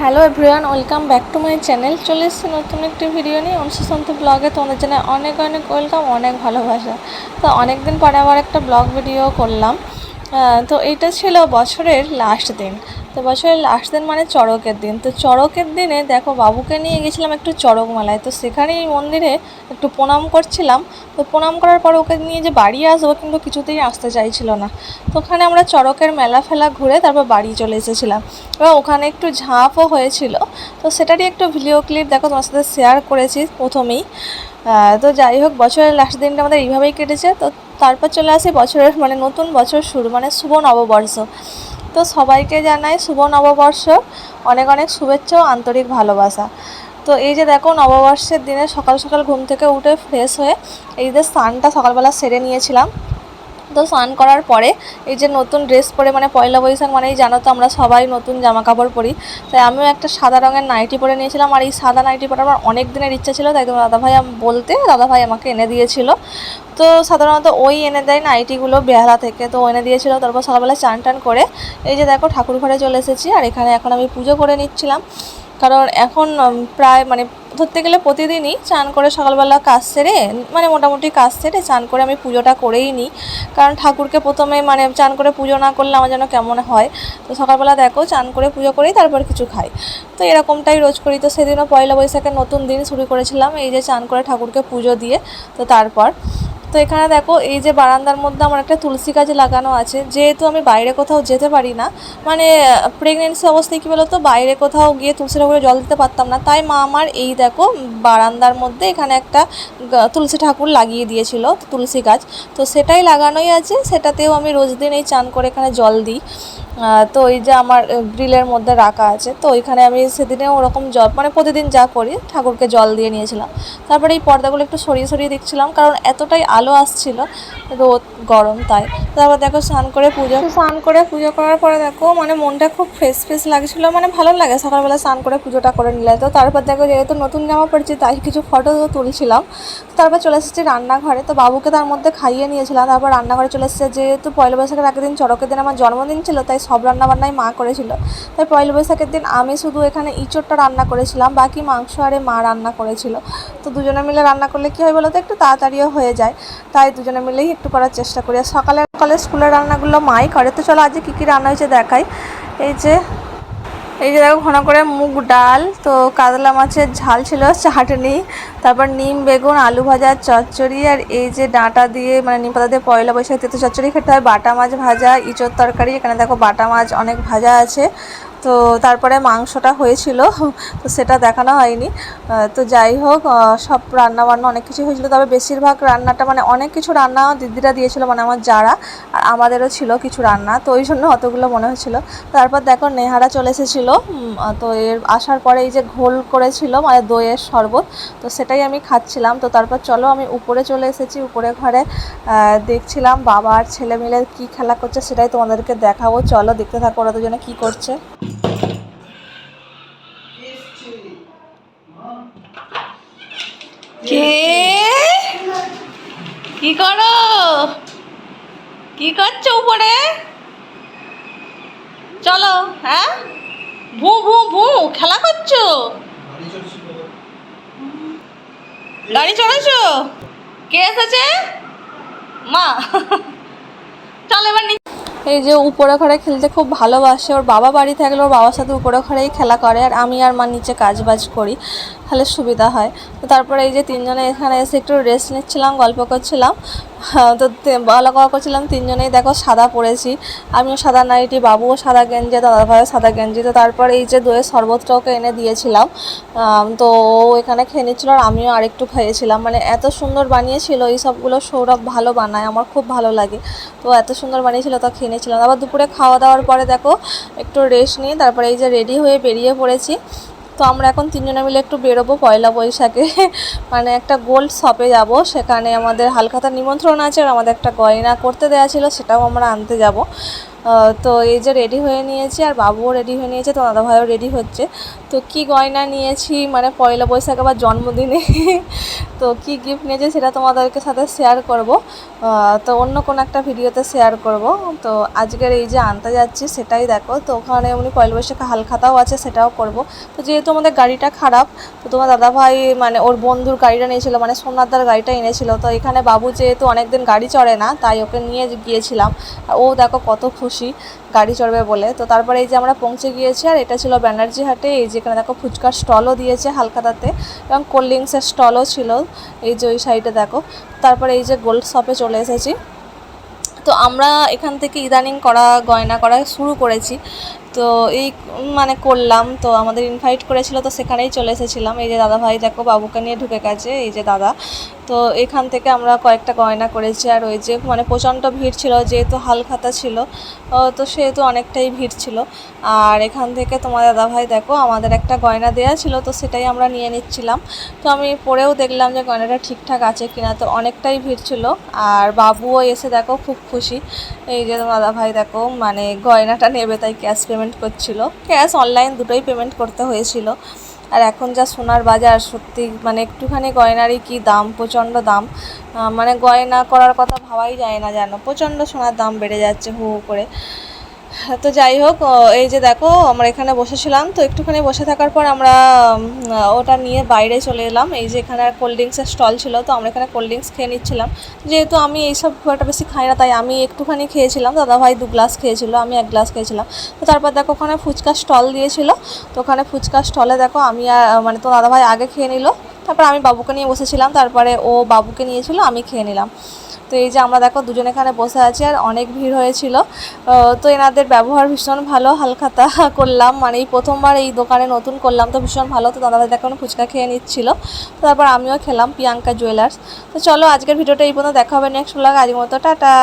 Hello everyone, welcome back to my channel. চলে এসেছি নতুন একটি ভিডিও নিয়ে। অনুশাসন্ত ব্লগে তোমাদের জন্য অনেক অনেক ওয়েলকাম, অনেক ভালোবাসা। তো অনেক দিন পরে আবার একটা ব্লগ ভিডিও করলাম। তো এইটা ছিল বছরের লাস্ট দিন। তো বছরের লাস্ট দিন মানে চড়কের দিন। তো চড়কের দিনে দেখো বাবুকে নিয়ে গেছিলাম একটু চড়ক মেলায় তো সেখানেই মন্দিরে একটু প্রণাম করছিলাম। তো প্রণাম করার পর ওকে নিয়ে যে বাড়ি আসব কিন্তু কিছুতেই আসতে চাইছিল না। তো ওখানে আমরা চড়কের মেলা ফেলা ঘুরে তারপর বাড়ি চলে এসেছিলাম। এবার ওখানে একটু ঝাঁপও হয়েছিল। তো সেটারই একটু ভিডিও ক্লিপ দেখো তোমার সাথে শেয়ার করেছি প্রথমেই। তো যাই হোক, বছরের লাস্ট দিনটা আমাদের এইভাবেই কেটেছে। তো তারপর চলে আসি বছরের মানে নতুন বছর শুরু মানে শুভ নববর্ষ। তো সবাইকে জানাই শুভ নববর্ষ। অনেক অনেক শুভেচ্ছা ও আন্তরিক ভালোবাসা। তো এই যে দেখো নববর্ষের দিনে সকাল সকাল ঘুম থেকে উঠে ফ্রেশ হয়ে এই যে স্নানটা সকালবেলা সেরে নিয়েছিলাম। তো স্নান করার পরে, এই যে নতুন ড্রেস পরে মানে পয়লা বৈশাখ মানেই জানো তো আমরা সবাই নতুন জামা কাপড় পরি। তাই আমিও একটা সাদা রঙের নাইটি পরে নিয়েছিলাম, আর এই সাদা নাইটি পরে আমার অনেক দিনের ইচ্ছা ছিল, তাই তোমার দাদাভাই বলতে দাদাভাই আমাকে এনে দিয়েছিল। তো সাধারণত ওই এনে দেয় নাইটিগুলো বেহালা থেকে, তো এনে দিয়েছিল, তারপর সকালবেলা চান টান করে, এই যে দেখো ঠাকুর ঘরে চলে এসেছি, আর এখানে এখন আমি পুজো করে নিচ্ছিলাম। কারণ এখন প্রায় মানে ধরতে গেলে প্রতিদিনই চান করে সকালবেলা কাজ সেরে মানে মোটামুটি কাজ সেরে চান করে আমি পুজোটা করেই নিই। কারণ ঠাকুরকে প্রথমে মানে চান করে পুজো না করলে আমার যেন কেমন হয়। তো সকালবেলা দেখো, চান করে পুজো করেই তারপর কিছু খাই। তো এরকমটাই রোজ করি। তো সেদিনও পয়লা বৈশাখের নতুন দিন শুরু করেছিলাম, এই যে চান করে ঠাকুরকে পুজো দিয়ে, তো তারপর। তো এখানে দেখো, এই যে বারান্দার মধ্যে আমার একটা তুলসী গাছ লাগানো আছে। যেহেতু আমি বাইরে কোথাও যেতে পারি না মানে প্রেগনেন্সি অবস্থায় কী বলতো, বাইরে কোথাও গিয়ে তুলসী ঠাকুরে জল দিতে পারতাম না। তাই মা আমার এই দেখো, বারান্দার মধ্যে এখানে একটা তুলসী ঠাকুর লাগিয়ে দিয়েছিল, তুলসী গাছ। তো সেটাই লাগানোই আছে, সেটাতেও আমি রোজ দিন এই চান করে এখানে জল দিই। তো ওই যে আমার গ্রিলের মধ্যে রাখা আছে, তো ওইখানে আমি সেদিনে ওরকম জল মানে প্রতিদিন যা করি, ঠাকুরকে জল দিয়ে নিয়েছিলাম। তারপরে এই পর্দাগুলো একটু সরিয়ে সরিয়ে দেখছিলাম, কারণ এতটাই আলো আসছিল, রোদ, গরম, তাই। তারপর দেখো স্নান করে পুজো, স্নান করে পুজো করার পরে দেখো মানে মনটা খুব ফ্রেশ ফ্রেশ লাগছিল মানে ভালো লাগে সকালবেলা স্নান করে পুজোটা করে নিলে। তো তারপর দেখো যেহেতু নতুন জামা পড়েছি তাই কিছু ফটো তুলছিলাম। তারপর চলে এসেছি রান্নাঘরে, তো বাবুকে তার মধ্যে খাইয়ে নিয়েছিলাম। তারপর রান্নাঘরে চলে এসেছে, যেহেতু পয়লা বৈশাখের আগের দিন চড়কের দিন আমার জন্মদিন ছিল, তাই সব রান্নাবান্নাই মা করেছিল। তাই পয়লা বৈশাখের দিন আমি শুধু এখানে ইঁচড়টা রান্না করেছিলাম, বাকি মাংস আরে মা রান্না করেছিল। তো দুজনে মিলে রান্না করলে কী হয় বলো তো, একটু তাড়াতাড়িও হয়ে যায়। তাই দুজনে মিলেই একটু করার চেষ্টা করি। আর সকালে সকালে স্কুলের রান্নাগুলো মাই করে। তো চলো আজকে কী কী রান্না হয়েছে দেখাই। এই যে এই যে দেখো ঘন করে মুগ ডাল, তো কাতলা মাছের ঝাল ছিল, চাটনি, তারপর নিম বেগুন, আলু ভাজা, চচ্চড়ি, আর এই যে ডাঁটা দিয়ে মানে নিম পাতা দিয়ে পয়লা বৈশাখ তেতো চচ্চড়ি খেতে হয়, বাটা মাছ ভাজা ইঁচোর তরকারি, এখানে দেখো বাটা মাছ অনেক ভাজা আছে তো তারপরে মাংসটা হয়েছিল, তো সেটা দেখানো হয়নি। তো যাই হোক সব রান্না বান্না অনেক কিছু হয়েছিল, তবে বেশিরভাগ রান্নাটা মানে অনেক কিছু রান্না দিদিরা দিয়েছিল মানে আমার যারা, আর আমাদেরও ছিল কিছু রান্না, তো ওই জন্য অতগুলো মনে হচ্ছিল তারপর দেখো নেহারা চলে এসেছিল তো এর আসার পরে এই যে ঘোল করেছিল মানে দইয়ের শরবত, তো সেটাই আমি খাচ্ছিলাম। তো তারপর চলো আমি উপরে চলে এসেছি, উপরে ঘরে দেখছিলাম বাবা আর ছেলে মিলে কী খেলা করছে সেটাই তোমাদেরকে দেখাবো। চলো দেখতে থাকো ওরা দুজনে কী করছে। কে? কি করো? কি করছ উপরে? চলো হ্যাঁ? ভু ভু ভু, খেলা করছ? গাড়ি চড়েছো? কে এসেছে? মা। চলো এবার এই যে উপরে ঘরে খেলতে খুব ভালোবাসে, ওর বাবা বাড়ি থাকলে ওর বাবার সাথে উপরে ঘরেই খেলা করে, আর আমি আর মা নিচে কাজ বাজ করি। তাহলে সুবিধা হয়। তো তারপরে এই যে তিনজনে এখানে এসে একটু রেস্ট নিচ্ছিলাম গল্প করছিলাম। হ্যাঁ, তো বলা কওয়া করছিলাম তিনজনেই দেখো সাদা পরেছি আমিও সাদা নাইটি বাবুও সাদা গেঞ্জি দাদা ভাইও সাদা গেঞ্জি। তো তারপর এই যে দইয়ের শরবতটা ওকে এনে দিয়েছিলাম। তো ও এখানে খেয়ে নিচ্ছিল আর আমিও আরেকটু খেয়েছিলাম মানে এত সুন্দর বানিয়েছিল এই সবগুলো সৌরভ ভালো বানায় আমার খুব ভালো লাগে। তো এত সুন্দর বানিয়েছিল তো খেয়ে নিয়েছিলাম আবার দুপুরে খাওয়া দাওয়ার পরে দেখো একটু রেস্ট নিয়ে তারপরে এই যে রেডি হয়ে বেরিয়ে পড়েছি। তো আমরা এখন তিনজনে মিলে একটু বেরোবো পয়লা বৈশাখে। মানে একটা গোল্ড শপে যাব, সেখানে আমাদের হালখাতার নিমন্ত্রণ আছে আর আমাদের একটা গয়না করতে দেওয়া ছিল, সেটাও আমরা আনতে যাব। তো এই যে রেডি হয়ে নিয়েছি আর বাবুও রেডি হয়ে নিয়েছে, তো দাদা ভাইও রেডি হচ্ছে। তো কি গয়না নিয়েছি মানে পয়লা বৈশাখ আবার জন্মদিনে, তো কি গিফট নিয়েছি সেটা তোমাদেরকে সাথে শেয়ার করব। তো অন্য কোনো একটা ভিডিওতে শেয়ার করব। তো আজকের এই যে আনতে যাচ্ছি সেটাই দেখো, তো ওখানে উনি পয়লা বৈশাখে হালখাতাও আছে, সেটাও করব। তো যেহেতু আমাদের গাড়িটা খারাপ, তো তোমার দাদাভাই মানে ওর বন্ধুর গাড়িটা নিয়েছিল মানে সোমনাথদার গাড়িটা এনেছিল। তো এখানে বাবু যেহেতু অনেকদিন গাড়ি চড়ে না, তাই ওকে নিয়ে গিয়েছিলাম। আর ও দেখো কত খুশি। গাড়ি চড়বে বলে। তো তারপরে এই যে আমরা পৌঁছে গিয়েছি, আর এটা ছিল ব্যানার্জি হাটে, এই যেখানে দেখো ফুচকার স্টলও দিয়েছে হালখাতাতে এবং কোল্ড ড্রিঙ্কসের স্টলও ছিল এই যে ওই সাইডে দেখো। তারপরে এই যে গোল্ড শপে চলে এসেছি। তো আমরা এখান থেকে ইদানিং করা, গয়না করা শুরু করেছি। তো এই মানে করলাম, তো আমাদের ইনভাইট করেছিল, তো সেখানেই চলে এসেছিলাম। এই যে দাদা ভাই দেখো বাবুকে নিয়ে ঢুকে গেছে, এই যে দাদা। তো এখান থেকে আমরা কয়েকটা গয়না করেছি। আর ওই যে মানে প্রচণ্ড ভিড় ছিল, যেহেতু হালখাতা ছিল তো সেহেতু অনেকটাই ভিড় ছিল। আর এখান থেকে তোমার দাদা ভাই দেখো, আমাদের একটা গয়না দেওয়া ছিল, তো সেটাই আমরা নিয়ে নিচ্ছিলাম। তো আমি পরেও দেখলাম যে গয়নাটা ঠিকঠাক আছে কিনা, তো অনেকটাই ভিড় ছিল। আর বাবুও এসে, দেখো, খুব খুশি। এই যে তোমার দাদা ভাই দেখো মানে গয়নাটা নেবে, তাই ক্যাশ পেমেন্ট করছিল। ক্যাশ অনলাইন দুটোই পেমেন্ট করতে হয়েছিল। আর এখন যা সোনার বাজার, সত্যি মানে একটুখানি গয়নারই কি দাম, প্রচণ্ড দাম। মানে গয়না করার কথা ভাবাই যায় না যেন, প্রচণ্ড সোনার দাম বেড়ে যাচ্ছে হু হু করে। তো যাই হোক এই যে দেখো, আমরা এখানে বসেছিলাম, তো একটুখানি বসে থাকার পর আমরা ওটা নিয়ে বাইরে চলে এলাম। এই যে এখানে কোল্ড ড্রিঙ্কসের স্টল ছিল, তো আমরা এখানে কোল্ড ড্রিঙ্কস খেয়ে নিচ্ছিলাম। যেহেতু আমি এইসব খুব একটা বেশি খাই না, তাই আমি একটুখানি খেয়েছিলাম। দাদাভাই দু গ্লাস খেয়েছিল, আমি এক গ্লাস খেয়েছিলাম। তো তারপর দেখো, ওখানে ফুচকা স্টল দিয়েছিল। তো ওখানে ফুচকা স্টলে দেখো, আমি মানে তো দাদাভাই আগে খেয়ে নিল। তারপর আমি বাবুকে নিয়ে বসেছিলাম, তারপরে ও বাবুকে নিয়েছিল, আমি খেয়ে নিলাম। তো এই যে আমরা দেখো দুজন এখানে বসে আছি আর অনেক ভিড় হয়েছিল। তো এনাদের ব্যবহার ভীষণ ভালো, হালখাতা করলাম। মানে এই প্রথমবার এই দোকানে নতুন করলাম তো ভীষণ ভালো। তো দাদা দেখো ফুচকা খেয়ে নিচ্ছিল। তারপর আমিও খেলাম প্রিয়াঙ্কা জুয়েলার্স। তো চলো আজকের ভিডিওটা এই পর্যন্ত দেখা হবে নেক্সট ব্লগ আজকের মতো, টাটা।